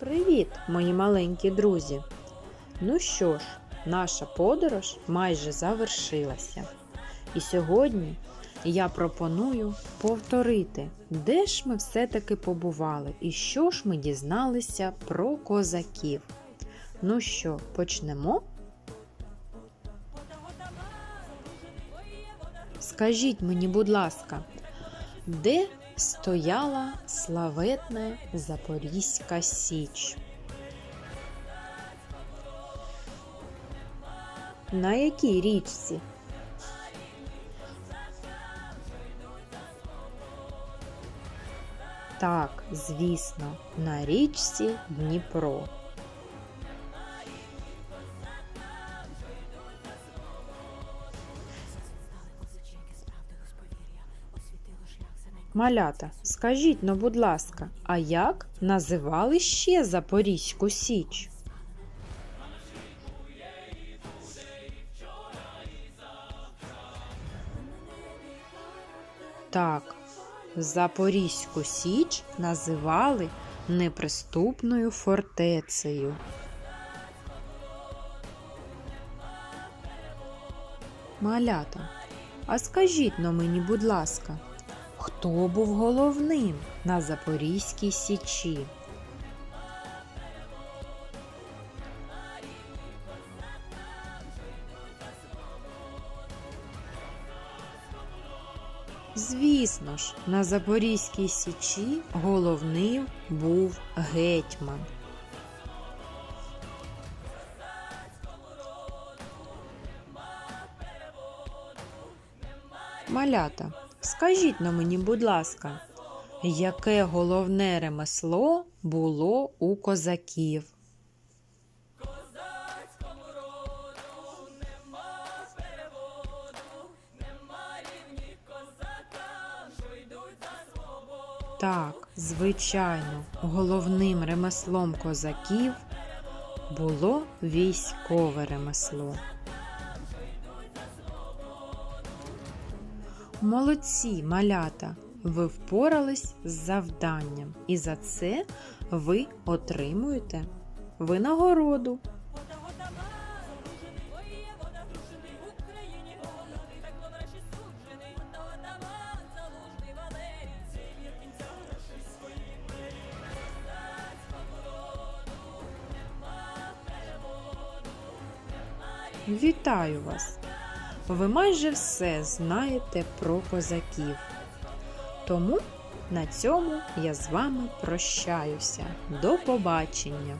Привіт, мої маленькі друзі! Ну що ж, наша подорож майже завершилася. І сьогодні я пропоную повторити, де ж ми все-таки побували і що ж ми дізналися про козаків. Ну що, почнемо? Скажіть мені, будь ласка, де стояла славетна Запорізька Січ? На якій річці? Так, звісно, на річці Дніпро. Малята, скажіть, ну, будь ласка, а як називали ще Запорізьку Січ? Так, Запорізьку Січ називали неприступною фортецею. Малята, а скажіть но мені, будь ласка, хто був головним на Запорізькій Січі? Звісно ж, на Запорізькій Січі головним був гетьман. Малята, скажіть на мені, будь ласка, яке головне ремесло було у козаків? Так, звичайно, головним ремеслом козаків було військове ремесло. Молодці, малята! Ви впорались з завданням, і за це ви отримуєте винагороду. Вітаю вас! Ви майже все знаєте про козаків. Тому на цьому я з вами прощаюся. До побачення!